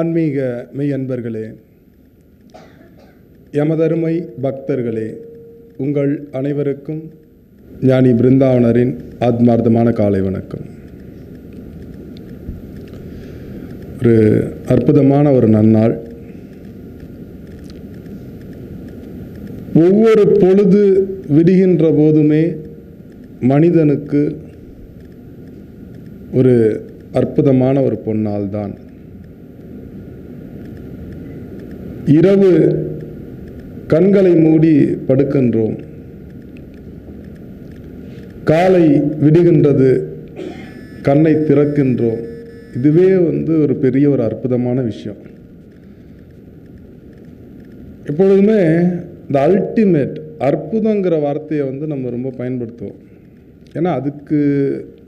ஆன்மீக மெய் அன்பர்களே எமதருமை பக்தர்களே உங்கள் அனைவருக்கும் ஞானி பிருந்தாவனரின் ஆத்மார்த்தமான காலை வணக்கம். ஒரு அற்புதமான ஒரு நன்னாள். ஒவ்வொரு பொழுது விடுகின்ற போதுமே மனிதனுக்கு ஒரு அற்புதமான ஒரு பொன்னால் தான் இரவு கண்களை மூடி படுக்கின்றோம். காலை விடுகின்றது கண்ணை திறக்கின்றோம். இதுவே வந்து ஒரு பெரிய ஒரு அற்புதமான விஷயம். எப்பொழுதுமே இந்த அல்டிமேட் அற்புதங்கிற வார்த்தையை வந்து நம்ம ரொம்ப பயன்படுத்துவோம். ஏன்னா அதுக்கு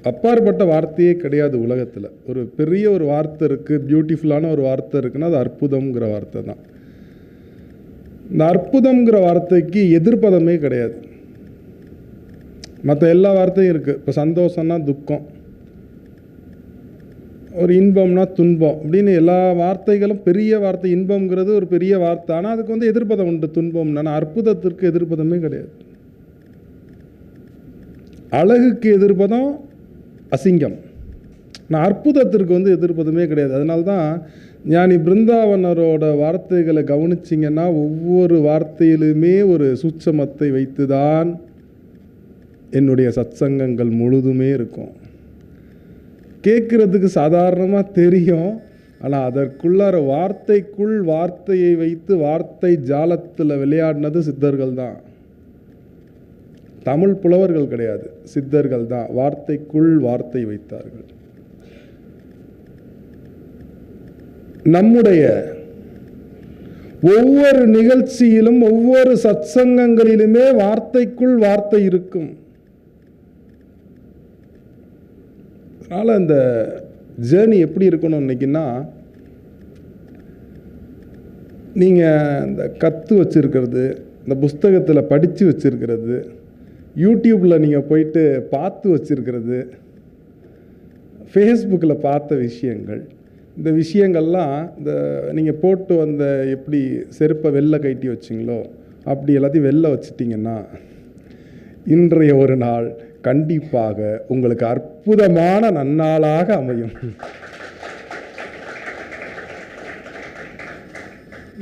அப்பாற்பட்ட வார்த்தையே கிடையாது உலகத்தில். ஒரு பெரிய ஒரு வார்த்தை இருக்குது பியூட்டிஃபுல்லான ஒரு வார்த்தை இருக்குன்னா அது அற்புதம்ங்கிற வார்த்தை தான். இந்த அற்புதம்ங்கிற வார்த்தைக்கு எதிர்ப்பதமே கிடையாது. மற்ற எல்லா வார்த்தையும் இருக்குது இப்போ சந்தோஷம்னா துக்கம். ஒரு இன்பம்னா துன்பம் அப்படின்னு எல்லா வார்த்தைகளும் பெரிய வார்த்தை இன்பம்ங்கிறது ஒரு பெரிய வார்த்தை. ஆனால் அதுக்கு வந்து எதிர்ப்பதம் உண்டு. துன்பம்னா அற்புதத்திற்கு எதிர்ப்பதமே கிடையாது. அழகுக்கு எதிர்ப்பதம் அசிங்கம். நான் அற்புதத்திற்கு வந்து எதிர்ப்பதுமே கிடையாது. அதனால்தான் ஞானி பிருந்தாவனரோட வார்த்தைகளை கவனிச்சிங்கன்னா ஒவ்வொரு வார்த்தையிலுமே ஒரு சூட்சமத்தை வைத்து தான் என்னுடைய சத்சங்கங்கள் முழுதுமே இருக்கும். கேட்குறதுக்கு சாதாரணமாக தெரியும். ஆனால் அதற்குள்ளார வார்த்தைக்குள் வார்த்தையை வைத்து வார்த்தை ஜாலத்தில் விளையாடினது சித்தர்கள் தான். தமிழ் புலவர்கள் கிடையாது. சித்தர்கள் தான் வார்த்தைக்குள் வார்த்தை வைத்தார்கள். நம்முடைய ஒவ்வொரு நிகழ்ச்சியிலும் ஒவ்வொரு சத்சங்கங்களிலுமே வார்த்தைக்குள் வார்த்தை இருக்கும். அதனால் இந்த ஜேர்னி எப்படி இருக்கணும் இன்னைக்குன்னா நீங்கள் இந்த கற்று வச்சுருக்கிறது இந்த புஸ்தகத்தில் படித்து வச்சுருக்கிறது யூடியூப்பில் நீங்கள் போயிட்டு பார்த்து வச்சுருக்கிறது ஃபேஸ்புக்கில் பார்த்த விஷயங்கள் இந்த விஷயங்கள்லாம் இந்த நீங்கள் போட்டு வந்த எப்படி செருப்பை வெளில கட்டி வச்சிங்களோ அப்படி எல்லாத்தையும் வெளில வச்சிட்டிங்கன்னா இன்றைய ஒரு நாள் கண்டிப்பாக உங்களுக்கு அற்புதமான நன்னாளாக அமையும்.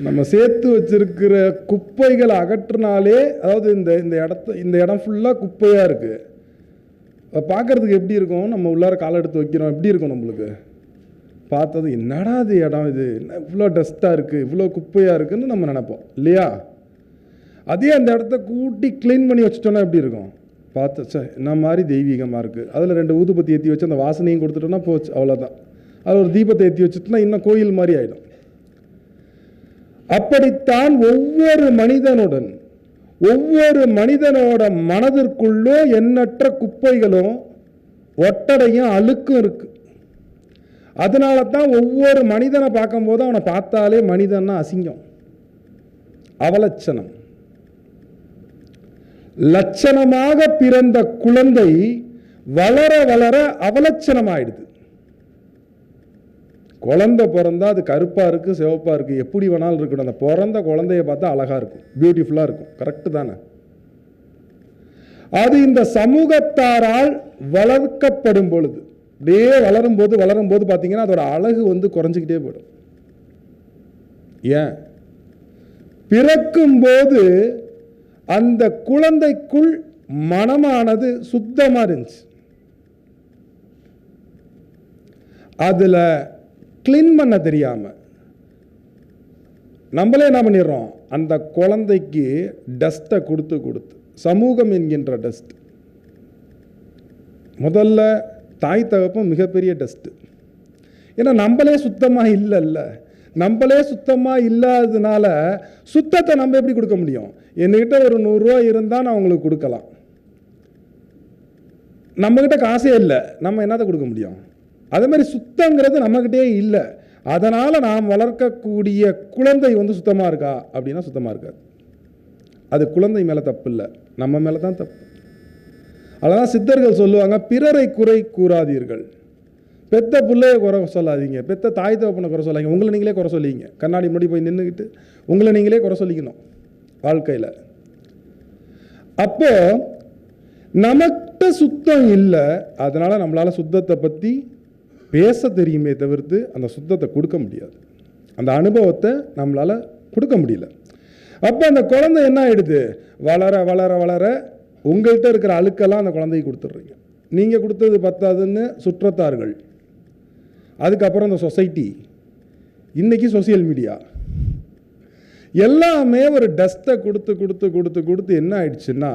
நம்ம சேர்த்து வச்சிருக்கிற குப்பைகளை அகற்றினாலே அதாவது இந்த இந்த இடத்த இந்த இடம் ஃபுல்லாக குப்பையாக இருக்குது பார்க்குறதுக்கு எப்படி இருக்கும்? நம்ம உள்ளார காலை எடுத்து வைக்கிறோம். எப்படி இருக்கும் நம்மளுக்கு? பார்த்தது என்னடா இது இடம் இது? இவ்வளோ டஸ்ட்டாக இருக்குது இவ்வளோ குப்பையாக இருக்குதுன்னு நம்ம நினைப்போம். இல்லையா? அதே அந்த இடத்த கூட்டி க்ளீன் பண்ணி வச்சுட்டோன்னா எப்படி இருக்கும்? பார்த்து சே என்ன மாதிரி தெய்வீகமாக இருக்குது அதில் ரெண்டு ஊதுபத்தி ஏற்றி வச்சு அந்த வாசனையும் கொடுத்துட்டோன்னா போச்சு அவ்வளோதான் அதில் ஒரு தீபத்தை ஏற்றி வச்சுட்டோன்னா இன்னும் கோயில் மாதிரி ஆகிடும் அப்படித்தான் ஒவ்வொரு மனிதனுடன் ஒவ்வொரு மனிதனோட மனதிற்குள்ளோ எண்ணற்ற குப்பைகளும் ஒட்டடையும் அழுக்கும் இருக்குது அதனால தான் ஒவ்வொரு மனிதனை பார்க்கும்போது அவனை பார்த்தாலே மனிதன்னா அசிங்கம். அவலட்சணம். லட்சணமாக பிறந்த குழந்தை வளர வளர அவலட்சணம் ஆயிடுது குழந்தை பிறந்தா அது கருப்பாக இருக்குது சிவப்பாக இருக்குது எப்படி வேணாலும் இருக்கணும். அந்த பிறந்த குழந்தைய பார்த்தா அழகாக இருக்கும் பியூட்டிஃபுல்லாக இருக்கும் கரெக்டு தானே? அது இந்த சமூகத்தாரால் வளர்க்கப்படும் பொழுது அப்படியே வளரும் போது வளரும் போது பார்த்தீங்கன்னா அதோட அழகு வந்து குறைஞ்சிக்கிட்டே போயிடும். ஏன்? பிறக்கும்போது அந்த குழந்தைக்குள் மனமானது சுத்தமாக இருந்துச்சு. அதில் க்ளீன் பண்ண தெரியாமல் நம்மளே என்ன பண்ணிடுறோம்? அந்த குழந்தைக்கு டஸ்ட்டை கொடுத்து கொடுத்து சமூகம் என்கின்ற டஸ்ட் முதல்ல தாய் தகப்பம் மிகப்பெரிய டஸ்ட்டு ஏன்னா நம்மளே சுத்தமாக இல்லைல்ல. நம்மளே சுத்தமாக இல்லாததுனால சுத்தத்தை நம்ம எப்படி கொடுக்க முடியும்? என்கிட்ட ஒரு நூறுரூவா இருந்தால் நான் உங்களுக்கு கொடுக்கலாம். நம்மக்கிட்ட காசே இல்லை. நம்ம என்னத்தை கொடுக்க முடியும்? அதே மாதிரி சுத்தங்கிறது நம்மக்கிட்டே இல்லை. அதனால் நாம் வளர்க்கக்கூடிய குழந்தை வந்து சுத்தமாக இருக்கா? அப்படின்னா சுத்தமாக இருக்காது. அது குழந்தை மேலே தப்பு இல்லை. நம்ம மேலே தான் தப்பு. அதனால் சித்தர்கள் சொல்லுவாங்க பிறரை குறை கூறாதீர்கள். பெத்த பிள்ளைய குறை சொல்லாதீங்க. பெத்த தாய் தகப்பனை குறை சொல்லாதீங்க. உங்களை நீங்களே குறை சொல்லிங்க. கண்ணாடி முன்னாடி போய் நின்றுக்கிட்டு உங்களை நீங்களே குறை சொல்லிக்கணும் வாழ்க்கையில். அப்போ நமக்கிட்ட சுத்தம் இல்லை. அதனால் நம்மளால் சுத்தத்தை பற்றி பேச தெரியுமே தவிர்த்து அந்த சுத்தத்தை கொடுக்க முடியாது. அந்த அனுபவத்தை நம்மளால் கொடுக்க முடியல. அப்போ அந்த குழந்தை என்ன ஆகிடுது வளர வளர வளர உங்கள்கிட்ட இருக்கிற அழுக்கெல்லாம் அந்த குழந்தைக்கு கொடுத்துட்றீங்க. நீங்கள் கொடுத்தது பத்தாதுன்னு சுற்றத்தார்கள். அதுக்கப்புறம் இந்த சொசைட்டி. இன்றைக்கி சோசியல் மீடியா. எல்லாமே ஒரு டஸ்ட்டை கொடுத்து கொடுத்து கொடுத்து கொடுத்து என்ன ஆயிடுச்சுன்னா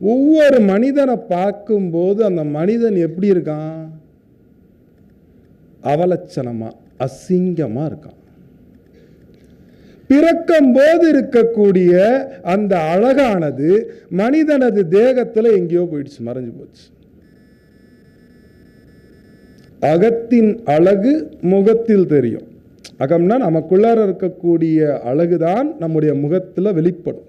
ஒவ்வொரு மனிதனை பார்க்கும்போது அந்த மனிதன் எப்படி இருக்கான்? அவலட்சணமாக அசிங்கமாக இருக்கான். பிறக்கும் போது இருக்கக்கூடிய அந்த அழகானது மனிதனது தேகத்தில் எங்கேயோ போயிடுச்சு மறைஞ்சு போச்சு. அகத்தின் அழகு முகத்தில் தெரியும். அகம்னா நமக்குள்ளார இருக்கக்கூடிய அழகு தான் நம்முடைய முகத்தில் வெளிப்படும்.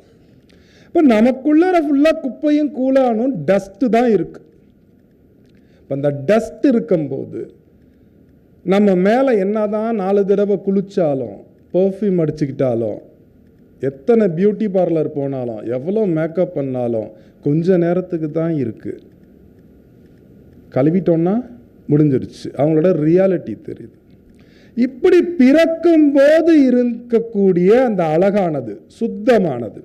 இப்போ நமக்குள்ளார ஃபுல்லாக குப்பையும் கூலானும் டஸ்ட்டு தான் இருக்கு. இப்போ அந்த டஸ்ட் இருக்கும்போது நம்ம மேலே என்னதான் நாலு தடவை குளிச்சாலும் பர்ஃப்யூம் அடிச்சுக்கிட்டாலும் எத்தனை பியூட்டி பார்லர் போனாலும் எவ்வளோ மேக்கப் பண்ணாலும் கொஞ்ச நேரத்துக்கு தான் இருக்குது கழுவிட்டோன்னா முடிஞ்சிருச்சு. அவங்களோட ரியாலிட்டி தெரியுது. இப்படி பிறக்கும் போது இருக்கக்கூடிய அந்த அழகானது சுத்தமானது.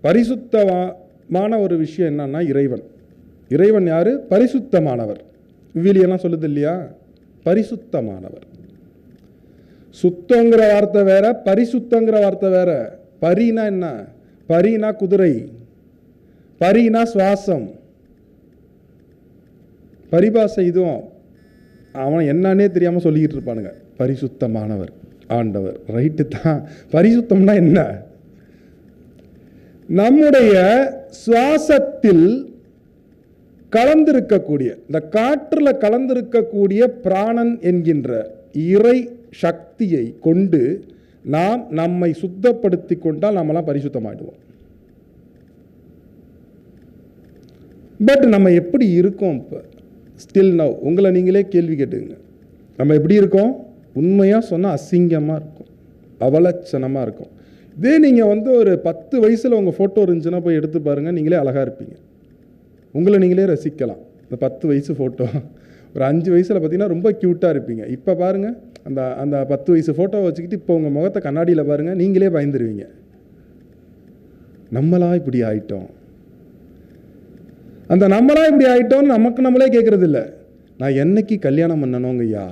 பரிசுத்தமான ஒரு விஷயம் என்னன்னா இறைவன். இறைவன் யாரு? பரிசுத்தமானவர். விவிலியெல்லாம் சொல்லுது இல்லையா? பரிசுத்தமானவர். சுத்தங்கிற வார்த்தை வேற பரிசுத்தங்கிற வார்த்தை வேற. பரினா என்ன? பரினா குதிரை. பரினா சுவாசம். பரிபாசை இதுவும் அவன் என்னன்னே தெரியாமல் சொல்லிக்கிட்டு இருப்பானுங்க. பரிசுத்தமானவர் ஆண்டவர். ரைட்டு தான். பரிசுத்தம்னா என்ன? நம்முடைய சுவாசத்தில் கலந்திருக்கக்கூடிய இந்த காற்றில் கலந்திருக்கக்கூடிய பிராணன் என்கின்ற இறை சக்தியை கொண்டு நாம் நம்மை சுத்தப்படுத்தி கொண்டால் நம்மலாம் பரிசுத்தமாயிடுவோம். பட் நம்ம எப்படி இருக்கோம்? இப்போ ஸ்டில் நவ் உங்களை நீங்களே கேள்வி கேட்டுங்க நம்ம எப்படி இருக்கோம்? உண்மையாக சொன்னால் அசிங்கமாக இருக்கும். அவலட்சணமாக இருக்கும். இதே நீங்கள் வந்து ஒரு பத்து வயசில் உங்கள் ஃபோட்டோ இருந்துச்சுன்னா போய் எடுத்து பாருங்கள் நீங்களே அழகாக இருப்பீங்க. உங்களை நீங்களே ரசிக்கலாம். இந்த பத்து வயசு ஃபோட்டோ ஒரு அஞ்சு வயசில் பார்த்தீங்கன்னா ரொம்ப க்யூட்டாக இருப்பீங்க. இப்போ பாருங்கள் அந்த அந்த பத்து வயசு ஃபோட்டோவை வச்சுக்கிட்டு இப்போ உங்கள் முகத்தை கண்ணாடியில் பாருங்கள் நீங்களே பயந்துருவீங்க. நம்மளா இப்படி ஆயிட்டோம். அந்த நம்மளா இப்படி ஆயிட்டோம்னு நமக்கு நம்மளே கேட்குறது இல்லை நான் என்னைக்கு கல்யாணம் பண்ணணுங்க ஐயா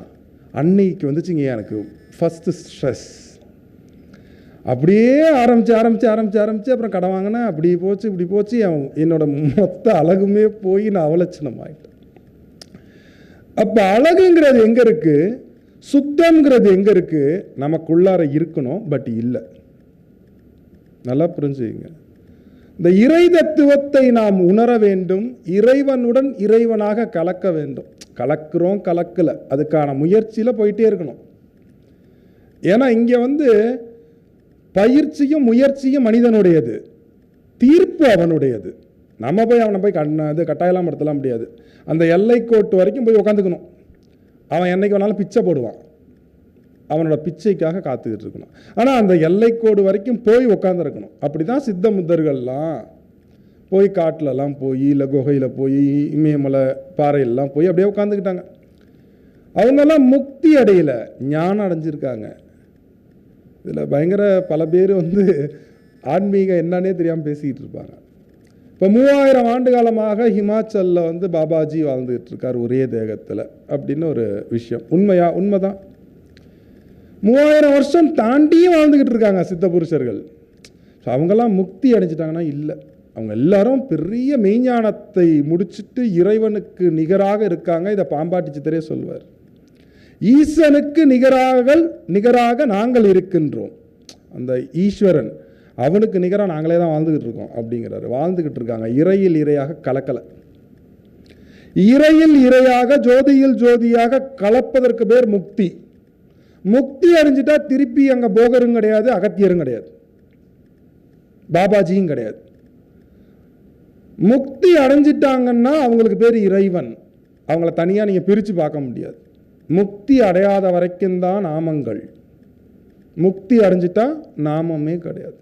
அன்னைக்கு வந்துச்சுங்க எனக்கு ஃபஸ்ட்டு ஸ்ட்ரெஸ் அப்படியே ஆரம்பித்து ஆரம்பிச்சு ஆரம்பிச்சு ஆரம்பித்து அப்புறம் கடை வாங்கினேன். அப்படி போச்சு இப்படி போச்சு. என்னோட மொத்த அழகுமே போய் நான் அவலட்சணம் ஆகிட்டேன் அப்போ அழகுங்கிறது எங்கே இருக்குது சுத்தம்ங்கிறது எங்க இருக்கு? நமக்குள்ளார இருக்கணும் பட் இல்லை. நல்லா புரிஞ்சுங்க இந்த இறை தத்துவத்தை நாம் உணர வேண்டும் இறைவனுடன் இறைவனாக கலக்க வேண்டும். கலக்கிறோம் கலக்கல. அதுக்கான முயற்சியில் போயிட்டே இருக்கணும். ஏன்னா இங்கே வந்து பயிற்சியும் முயற்சியும் மனிதனுடையது. தீர்ப்பு அவனுடையது. நம்ம போய் அவனை போய் கண்ண இது கட்டாயலாம் படுத்தலாம் முடியாது. அந்த எல்லை கோட்டு வரைக்கும் போய் உட்காந்துக்கணும் அவன் என்னைக்கு வேணாலும் பிச்சை போடுவான். அவனோட பிச்சைக்காக காத்துக்கிட்டு இருக்கணும். ஆனால் அந்த எல்லைக்கோடு வரைக்கும் போய் உட்காந்துருக்கணும் அப்படி தான் சித்த முத்தர்கள்லாம் போய் காட்டிலலாம் போய் இல்லை குகையில் போய் இமயமலை பாறையிலலாம் போய் அப்படியே உட்காந்துக்கிட்டாங்க அவங்கெல்லாம் முக்தி அடையலை. ஞானம் அடைஞ்சிருக்காங்க. இதில் பயங்கர பல பேர் வந்து ஆன்மீகம் என்னன்னே தெரியாமல் பேசிக்கிட்டு இருப்பாங்க. இப்போ மூவாயிரம் ஆண்டு காலமாக ஹிமாச்சலில் வந்து பாபாஜி வாழ்ந்துகிட்டு இருக்கார் ஒரே தேகத்தில் அப்படின்னு ஒரு விஷயம். உண்மையா? உண்மைதான். மூவாயிரம் வருஷம் தாண்டியும் வாழ்ந்துக்கிட்டு இருக்காங்க சித்த புருஷர்கள். ஸோ அவங்கெல்லாம் முக்தி அடைஞ்சிட்டாங்கன்னா இல்லை. அவங்க எல்லாரும் பெரிய மெய்ஞானத்தை முடிச்சிட்டு இறைவனுக்கு நிகராக இருக்காங்க. இதை பாம்பாட்டி சித்தரே சொல்வார். ஈசனுக்கு நிகராக நிகராக நாங்கள் இருக்கின்றோம். அந்த ஈஸ்வரன் அவனுக்கு நிகராக நாங்களே தான் வாழ்ந்துக்கிட்டு இருக்கோம் அப்படிங்கிறாரு. வாழ்ந்துக்கிட்டு இருக்காங்க. இறையில் இறையாக கலக்கலை. இறையில் இறையாக ஜோதியில் ஜோதியாக கலப்பதற்கு பேர் முக்தி. முக்தி அறிஞ்சிட்டா திருப்பி அங்கே போகரும் கிடையாது அகத்தியரும் கிடையாது. பாபாஜியும் கிடையாது. முக்தி அடைஞ்சிட்டாங்கன்னா அவங்களுக்கு பேர் இறைவன். அவங்கள தனியாக நீங்கள் பிரித்து பார்க்க முடியாது. முக்தி அடையாத வரைக்கும் தான் நாமங்கள். முக்தி அடைஞ்சிட்டா நாமமே கிடையாது.